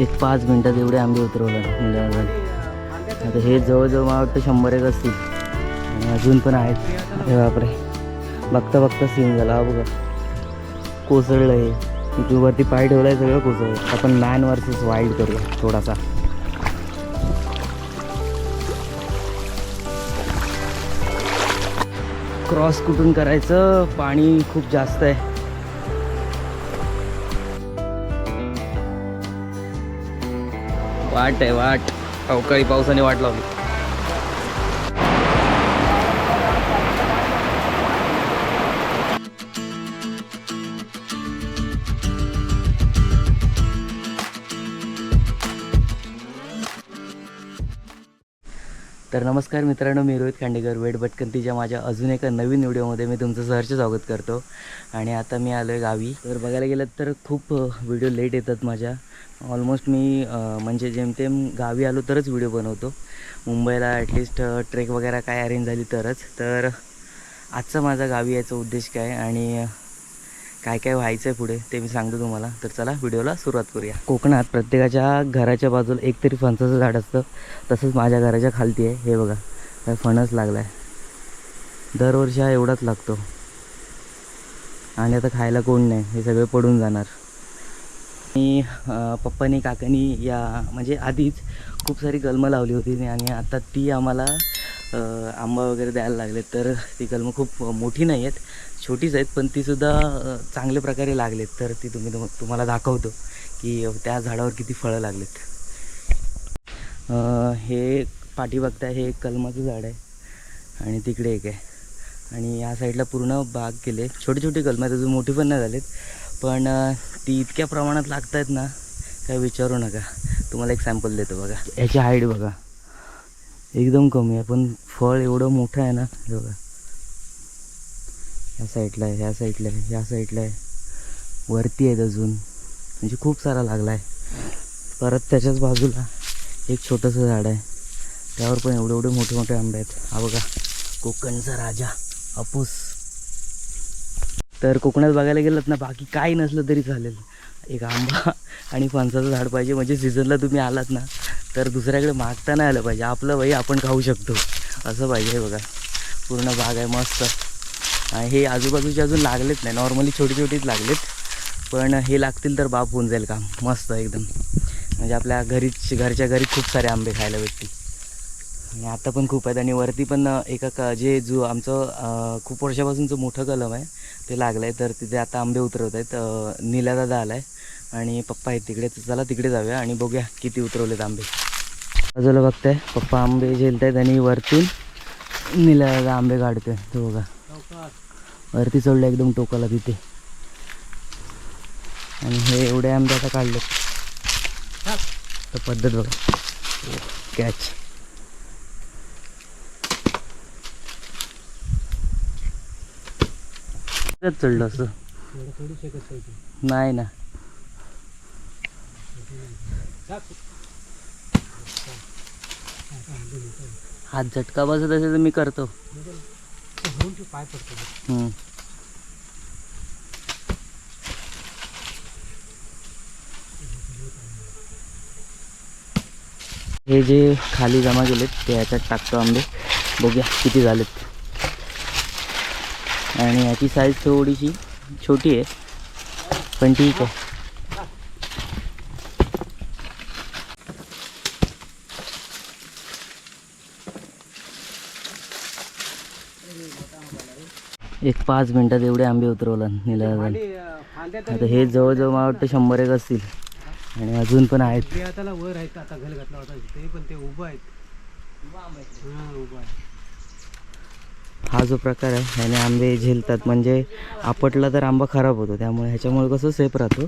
एक पाच मिनटात एवढे आंबे उतरवलं. म्हणजे आता हे जवळजवळ मला वाटतं शंभर एक असतील. आणि अजून पण आहेत. अरे बापरे. बघता बघता सीन झाला. हा बघा. कोसळलं हे. युट्यूबवरती पाय पाय आहे सगळं कोसळलं. आपण मॅन वर्सेस वाईल्ड करूया थोडासा. क्रॉस कुठून करायचं? पाणी खूप जास्त आहे. वाट आहे वाट. अवकाळी पावसाने वाट लावली. तर नमस्कार मित्रांनो मी रोहित खांडेकर वेट भटकंतीच्या माझ्या अजून एका नवीन व्हिडिओमध्ये मी तुमचं सहर्ष स्वागत करतो. आणि आता मी आलो आहे गावी. तर बघायला गेलं तर खूप व्हिडिओ लेट येतात माझ्या. ऑलमोस्ट मी म्हणजे जेमतेम गावी आलो तरच व्हिडिओ बनवतो. मुंबईला ॲटलिस्ट ट्रेक वगैरे काय अरेंज झाली तरच. तर आजचा माझा गावी यायचा उद्देश काय आणि काय काय व्हायचं आहे पुढे ते मी सांगतो तुम्हाला. तर चला व्हिडिओला सुरुवात करूया. कोकणात प्रत्येकाच्या घराच्या बाजूला एकतरी फणसाचं झाड असतं. तसंच माझ्या घराच्या खालती आहे. हे बघा काय फणस लागला आहे दरवर्षी हा एवढाच लागतो. आणि आता खायला कोण नाही हे सगळे पडून जाणार. मी पप्पानी काकानी या म्हणजे आधीच खूप सारी कलमं लावली होती आणि आता ती आम्हाला आंबा वगैरे द्यायला लागले तर ती कलमं खूप मोठी नाही आहेत छोटीच आहेत पण तीसुद्धा चांगल्या प्रकारे लागलेत. तर ती तुम्ही तुम- तुम्हाला दाखवतो की त्या झाडावर किती फळं लागलेत. हे पाठी बघताय हे एक कलमाचं झाड आहे आणि तिकडे एक आहे. आणि या साईडला पूर्ण बाग केले. छोटे छोटे कलम आहेत अजून मोठी पण नाही झालेत. पण ती इतक्या प्रमाणात लागत आहेत ना काय विचारू नका. तुम्हाला एक सॅम्पल देतो बघा. याची हाईट बघा. एकदम कमी आहे पण फळ एवढं मोठं आहे ना हे बघा ह्या साईडला आहे ह्या साईडला आहे ह्या साईडला आहे. वरती आहेत अजून. म्हणजे खूप सारा लागला आहे परत त्याच्याच बाजूला एक छोटंसं झाड आहे. त्यावर पण एवढे एवढे मोठे मोठे आंबे आहेत. हा बघा कोकणचा राजा हापूस. तर कोकणात बघायला गेलात ना बाकी काही नसलं तरी चालेल. एक आंबा आणि फणसाचं झाड पाहिजे म्हणजे सीझनला तुम्ही आलात ना तर दुसऱ्याकडे मागता नाही आलं पाहिजे. आपलं बाई आपण खाऊ शकतो. असं पाहिजे बघा. पूर्ण बाग आहे मस्त. हे आजूबाजूचे अजून लागलेत नाही. नॉर्मली छोटी छोटीच लागलेत. पण हे लागतील तर बाप होऊन जाईल काम. मस्त एकदम. म्हणजे आपल्या घरीच घरच्या घरी खूप सारे आंबे खायला भेटतील. आणि आता पण खूप आहेत. आणि वरती पण एका क जे जो आमचं खूप वर्षापासूनचं मोठं कलम आहे ते लागलं आहे तर तिथे आता आंबे उतरवत आहेत. नीलादादा आला आहे आणि पप्पा आहेत तिकडे. तर चला तिकडे जाऊया आणि बघूया किती उतरवलेत आंबे. बाजूला बघताय. पप्पा आंबे झेलत आहेत आणि वरतून नीलादादा आंबे काढतोय तो बघा. वरती चढलं एकदम टोकाला तिथे. आणि हे एवढे आंबे आता काढलेत. तर पद्धत बघा. कॅच चढलं असं. नाही ना. हात झटका बसत असेल तर मी करतो. हे जे खाली जमा केलेत ते ह्याच्यात टाकतो आंबे. बघूया किती झालेत. आणि याची साईज थोडीशी छोटी आहे. पण ठीक आहे. एक पाच मिनिटात एवढे आंबे उतरवलं निलादान आता हे जवळजवळ मला वाटतं शंभर एक असतील. आणि अजून पण आहेत. वर आहेत आता घल घातला होता ते पण ते उभं आहेत. हा उभं आहे हा जो प्रकार आहे ह्याने आंबे झेलतात. म्हणजे आपटला तर आंबा खराब होतो त्यामुळे ह्याच्यामुळे कसं सेफ राहतो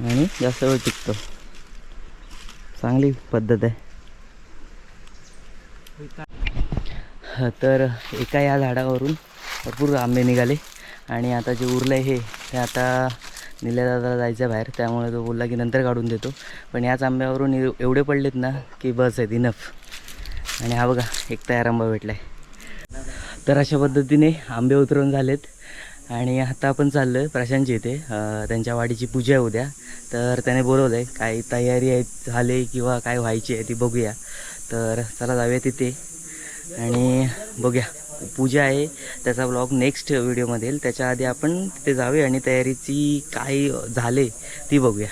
आणि जास्त वेळ टिकतो. चांगली पद्धत आहे. तर एका या झाडावरून भरपूर आंबे निघाले आणि आता जे उरलं आहे हे ते आता निलेदादाला जायचं आहे बाहेर त्यामुळे तो बोलला की नंतर काढून देतो. पण याच आंब्यावरून एवढे पडलेत ना की बस आहेत इनफ आणि हा बघा एक तयार आंबा भेटला आहे तर अशा पद्धतीने आंबे उतरून झालेत. आणि आता आपण चाललो आहे प्रशांतची इथे त्यांच्या वाडीची पूजा आहे उद्या. तर त्याने बोलवलं आहे काही तयारी आहे झाली किंवा काय व्हायची आहे ती बघूया. तर चला जाऊया तिथे आणि बघूया पूजा आहे त्याचा ब्लॉग नेक्स्ट व्हिडिओमध्ये येईल त्याच्या आधी आपण तिथे जाऊया आणि तयारीची काय झाले ती बघूया.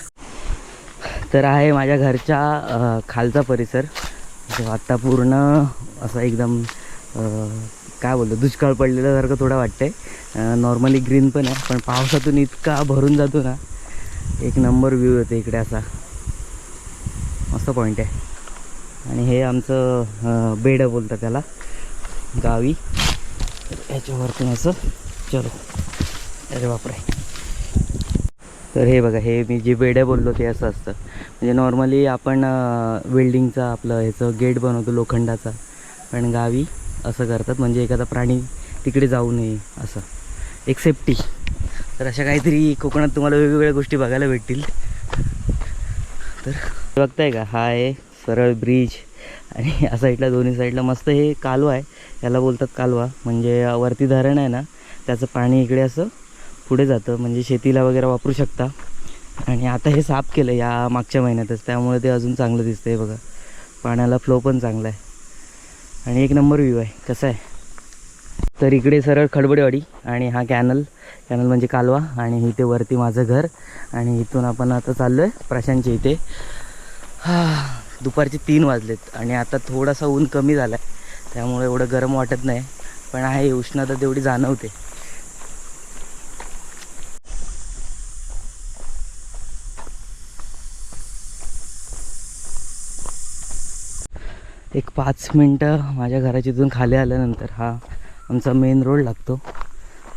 तर आहे माझ्या घरच्या खालचा परिसर. आत्ता पूर्ण असा एकदम काय बोलतो दुष्काळ पडलेल्यासारखं थोडं वाटतंय. नॉर्मली ग्रीन पण आहे पण पावसातून इतका भरून जातो ना. एक नंबर व्ह्यू येतो इकडे असा. मस्त पॉईंट आहे. आणि हे आमचं बेड बोलतं त्याला. गावी. तर याच्यावरतून असं. चलो. अरे बापरे. तर हे बघा हे मी जे बेड्या बोललो ते असं असतं. म्हणजे नॉर्मली आपण वेल्डिंगचा आपलं ह्याचं गेट बनवतो लोखंडाचा. पण गावी असं करतात. म्हणजे एखादा प्राणी तिकडे जाऊ नये असं. एक सेफ्टी तर अशा काहीतरी कोकणात तुम्हाला वेगवेगळ्या गोष्टी बघायला भेटतील. तर बघताय का? हा आहे सरळ ब्रिज आणि या साईडला दोन्ही साईडला मस्त हे कालवा आहे. याला बोलतात कालवा. म्हणजे वरती धरण आहे ना त्याचं पाणी इकडे असं पुढे जातं. म्हणजे शेतीला वगैरे वापरू शकता. आणि आता हे साफ केलं या मागच्या महिन्यातच. त्यामुळे ते अजून चांगलं दिसतंय बघा. पाण्याला फ्लो पण चांगला आहे. आणि एक नंबर व्ह्यू आहे. कसं आहे? तर इकडे सरळ खडबडेवाडी आणि हा कॅनल कॅनल म्हणजे कालवा आणि इथे वरती माझं घर. आणि इथून आपण आता चाललो आहे प्रशांतच्या इथे. हा दुपारचे तीन वाजलेत आणि आता थोडासा ऊन कमी झाला आहे त्यामुळे एवढं गरम वाटत नाही. पण आहे उष्णता तेवढी जाणवते. एक पाच मिनटं माझ्या घराच्या इथून खाली आल्यानंतर हा आमचा मेन रोड लागतो.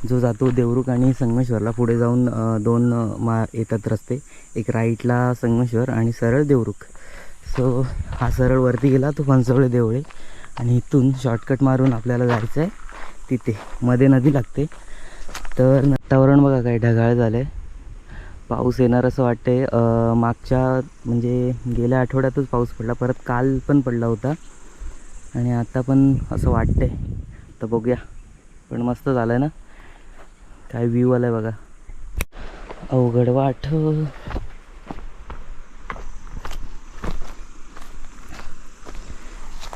जो जातो देवरुख आणि संगमेश्वरला. पुढे जाऊन दोन मा येतात रस्ते. एक राईटला संगमेश्वर आणि सरळ देवरुख. सो हा सरळ वरती गेला तो फणसवळे देवळे. आणि इथून शॉर्टकट मारून आपल्याला जायचं आहे तिथे मध्ये नदी लागते. तर वातावरण बघा काय ढगाळ झालं आहे पाऊस येणार असं वाटतंय. मागच्या म्हणजे गेल्या आठवड्यातच पाऊस पडला. परत काल पण पडला होता. आणि आता पण असं वाटतंय. तर बघूया. पण मस्त झालं आहे ना? काय व्ह्यू आलाय बघा. अवघड वाट.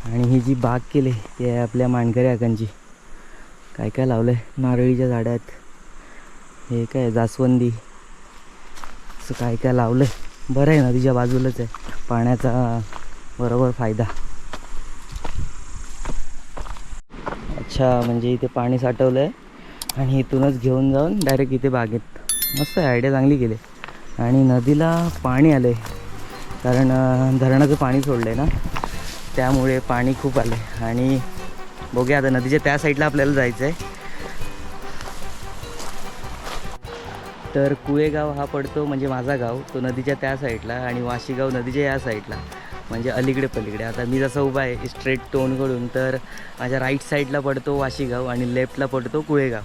आणि ही जी बाग केली ती आहे आपल्या मानकरी आकांची काय काय लावलं आहे नारळीच्या झाड्या आहेत हे काय जास्वंदी. असं काय काय लावलं आहे बरं आहे नदीच्या बाजूलाच आहे. पाण्याचा बरोबर फायदा. अच्छा म्हणजे इथे पाणी साठवलं आहे आणि इथूनच घेऊन जाऊन डायरेक्ट इथे बागेत. मस्त आहे आयडिया चांगली केली. आणि नदीला पाणी आलं आहे कारण धरणाचं पाणी सोडलं आहे ना. त्यामुळे पाणी खूप आलं आहे आणि बघूया आता नदीच्या त्या साईडला आपल्याला जायचं आहे तर कुळेगाव हा पडतो म्हणजे माझा गाव तो नदीच्या त्या साईडला आणि वाशीगाव नदीच्या या साईडला म्हणजे अलीकडे पलीकडे. आता मी जसं उभा आहे स्ट्रेट टोनकडून तर माझ्या राईट साईडला पडतो वाशीगाव आणि लेफ्टला पडतो कुळेगाव.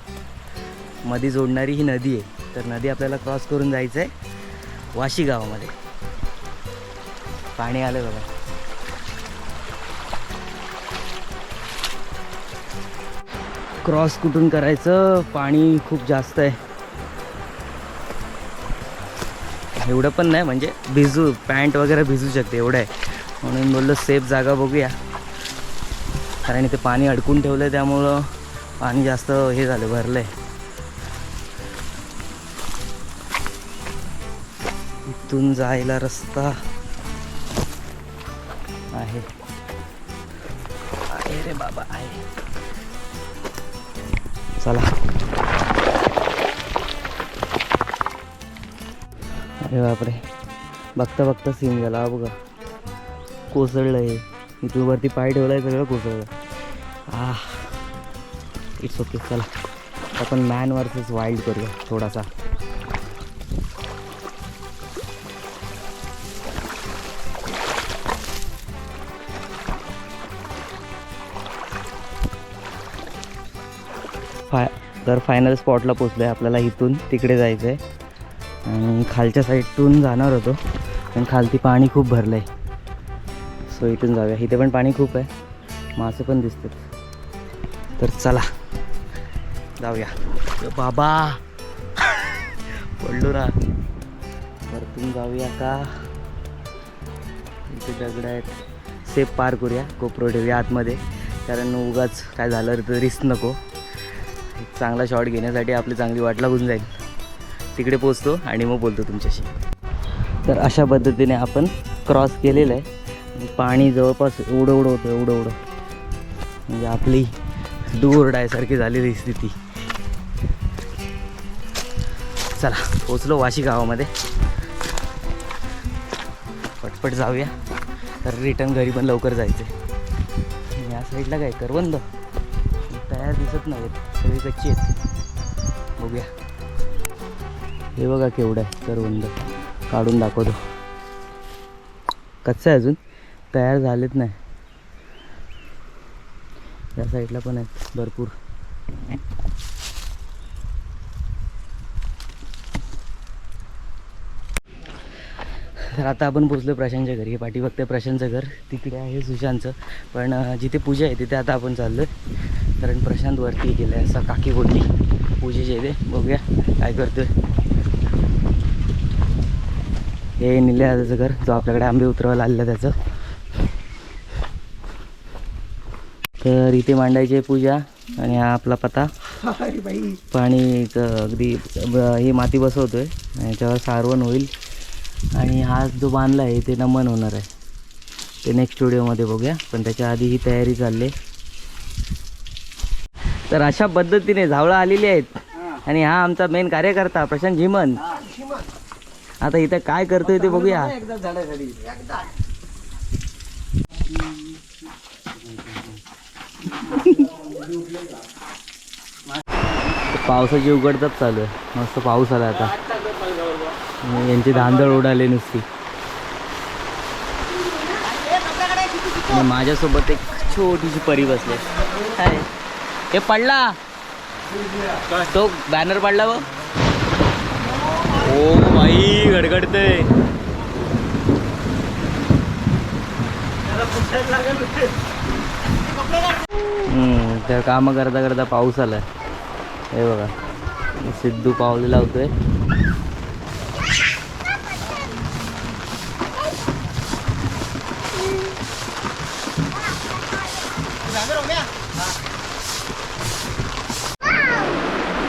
मध्ये जोडणारी ही नदी आहे तर नदी आपल्याला क्रॉस करून जायचं आहे वाशीगावामध्ये. पाणी आलं बघा. क्रॉस कुठून करायचं? पाणी खूप जास्त आहे. एवढं पण नाही म्हणजे भिजू पॅन्ट वगैरे भिजू शकते एवढं आहे. म्हणून बोललो सेफ जागा बघूया. कारण इथे पाणी अडकून ठेवलं आहे त्यामुळं पाणी जास्त हे झालं भरलं आहे इथून जायला रस्ता आहे. अरे रे बाबा आहे. चला. अरे बापरे. बघता बघता सीन झाला बघा. कोसळलं आहे इथून वरती पाय ठेवला आहे सगळं कोसळलं. आ इट्स ओके चला. आपण मॅन वर्सेस वाईल्ड करूया थोडासा. फाय तर फायनल स्पॉटला पोचलो आहे आपल्याला इथून तिकडे जायचं आहे आणि खालच्या साईडतून जाणार होतो. पण खालती पाणी खूप भरलं आहे सो इथून जाऊया. इथे पण पाणी खूप आहे. मासे पण दिसतात. तर चला. जाऊया. बाबा! पडलो ना परतून जाऊया का? इथे दगड आहेत. सेफ पार करूया. कोपरो ठेवूया आतमध्ये. कारण उगाच काय झालं तर रिस्क नको. चांगला शॉट घेण्यासाठी आपली चांगली वाट लागून जाईल. तिकडे पोचतो आणि मग बोलतो तुमच्याशी. तर अशा पद्धतीने आपण क्रॉस केलेलं आहे. पाणी जवळपास एवढं एवढं होतं एवढं एवढं म्हणजे आपली दूर डायसारखी झालेली स्थिती. चला पोचलो वाशी गावामध्ये. पटपट जाऊया. तर रिटर्न घरी पण लवकर जायचं या साईडला काय करवंद? तयार दिसत नाहीत. सगळी कच्ची आहेत. बघूया. हे बघा केवढं आहे. करवंद काढून दाखवतो. कच्चं आहे अजून. तयार झालेत नाही. या साईडला पण आहेत भरपूर. तर आता आपण पोचलो प्रशांतच्या घरी. हे पाठी बघते प्रशांतचं घर. तिकडे आहे सुशांतचं. पण जिथे पूजा आहे तिथे आता आपण चाललो आहे कारण प्रशांत वरती गेलं आहे असं काकी बोलली पूजेच्या इथे बघूया काय करतोय. हे निल्या दादाचं घर जो आपल्याकडे आंबे उतरवायला आलेलं त्याचं. तर इथे मांडायची पूजा आणि हा आपला पता पाणी अगदी ही माती बसवतोय याच्यावर सारवण होईल. आणि हा जो बांधला आहे ते नमन होणार आहे. ते नेक्स्ट व्हिडिओमध्ये बघूया पण त्याच्या आधी ही तयारी चालली आहे. तर अशा पद्धतीने झावळं आलेली आहेत. आणि हा आमचा मेन कार्यकर्ता प्रशांत झिमन. आता इथं काय करतोय ते बघूया. एकदा झाडाखाली. एकदा पावसाची उघडताच चालू आहे. मस्त पाऊस आला आता. यांची धांदळ उडाली नुसती. माझ्यासोबत एक छोटीशी परी बसले हे पडला. तो बॅनर पडला बघ. ओ बाई गडगडते हम्म, तर कामं करता करता पाऊस आलाय. हे बघा सिद्धू पावली लावतोय.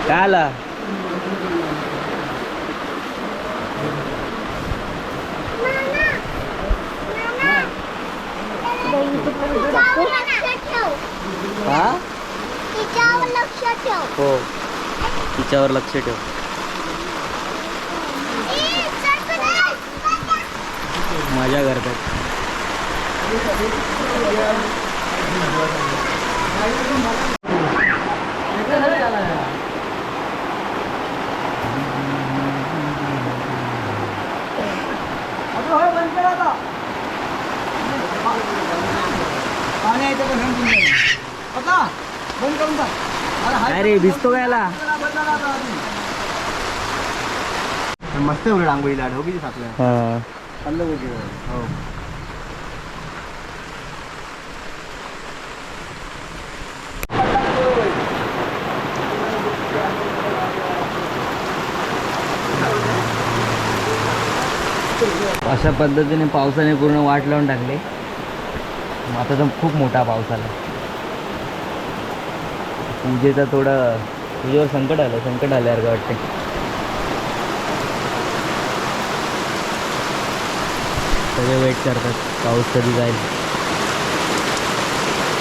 काय आला हा लक्ष ठेव. हो. तिच्यावर लक्ष ठेव. मजा करतात पाणी आहे ते पण बंद करून टाक. अरे भिजतो आधी. मस्त एवढं रांगोळीला आढळ किती सापल्या हा. चाललं हो. अशा पद्धतीने पावसाने पूर्ण वाट लावून टाकली. आता तर खूप मोठा पाऊस आला. पूजेचा थोडं पूजेवर संकट आलं संकट आल्यासारखं वाटते सगळे वेट करतात पाऊस कधी जाईल.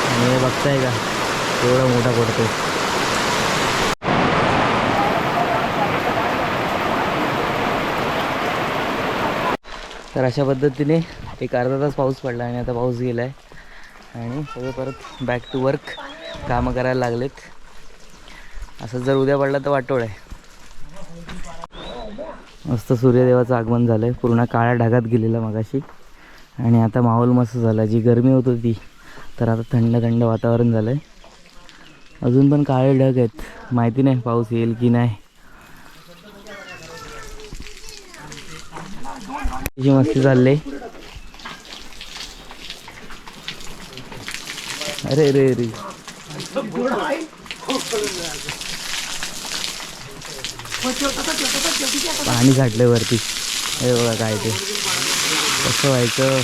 आणि हे बघताय का एवढा मोठा पडतो तर अशा पद्धतीने एक अर्धा तास पाऊस पडला आणि आता पाऊस गेला आहे आणि सगळं परत बॅक टू वर्क कामं करायला लागलेत. असं जर उद्या पडला तर वाटोळ आहे. मस्त सूर्यदेवाचं आगमन झालं आहे पूर्ण काळ्या ढगात गेलेला मगाशी. आणि आता माहोल मस्त झाला जी गरमी होत होती तर आता थंड थंड वातावरण झालं आहे अजून पण काळे ढग आहेत. माहिती नाही पाऊस येईल की नाही. जी मस्ती चालली अरे रे रे पाणी काढलं वरती. हे बघा काय ते. कसं व्हायचं?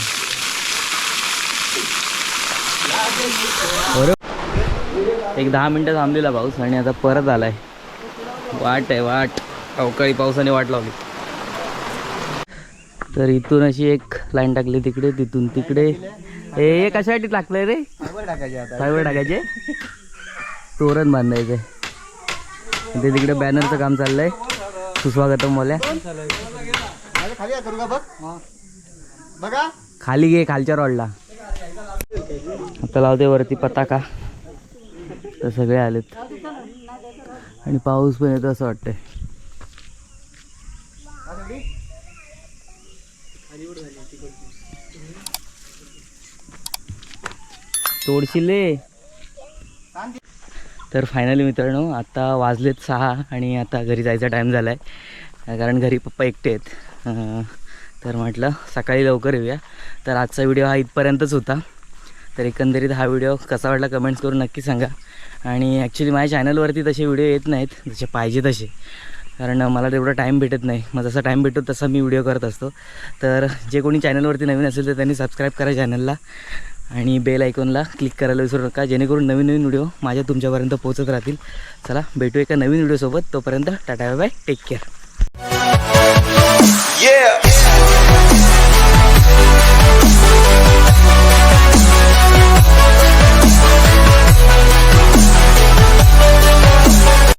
बरोबर एक दहा मिनटं थांबलेला पाऊस आणि आता परत आलाय. वाट आहे वाट. अवकाळी पावसाने वाट लावली. तर इथून अशी एक लाईन टाकली तिकडे तिथून तिकडे. हे कशासाठी टाकलंय रे? फायबर टाकायचे तोरण बांधायचे ते तिकडे बॅनरचं काम चाललंय. सुस्वागतम बघ? बघा. खाली घे खालच्या रॉडला. आता लावते वरती पताका. तर सगळे आलेत. आणि पाऊस पण येतो असं वाटतंय. तोडशिले तर फायनली मित्रांनो आता वाजलेत सहा आणि आता घरी जायचा टाईम झाला आहे कारण घरी पप्पा एकटे आहेत. तर म्हटलं सकाळी लवकर येऊया. तर आजचा व्हिडिओ हा इथपर्यंतच होता. तर एकंदरीत हा व्हिडिओ कसा वाटला कमेंट्स करून नक्की सांगा. आणि ॲक्च्युली माझ्या चॅनलवरती तसे व्हिडिओ येत नाहीत जसे पाहिजे तसे. कारण मला तेवढा टाईम भेटत नाही. मग जसा टाईम भेटतो तसा मी व्हिडिओ करत असतो. तर जे कोणी चॅनलवरती नवीन असेल तर त्यांनी सबस्क्राईब करा चॅनलला आणि बेल आयकॉनला क्लिक करायला विसरू नका. जेणेकरून नवीन नवीन व्हिडिओ माझ्या तुमच्यापर्यंत पोहोचत राहतील. चला भेटू एका नवीन व्हिडिओसोबत तोपर्यंत tata bye take care Yeah.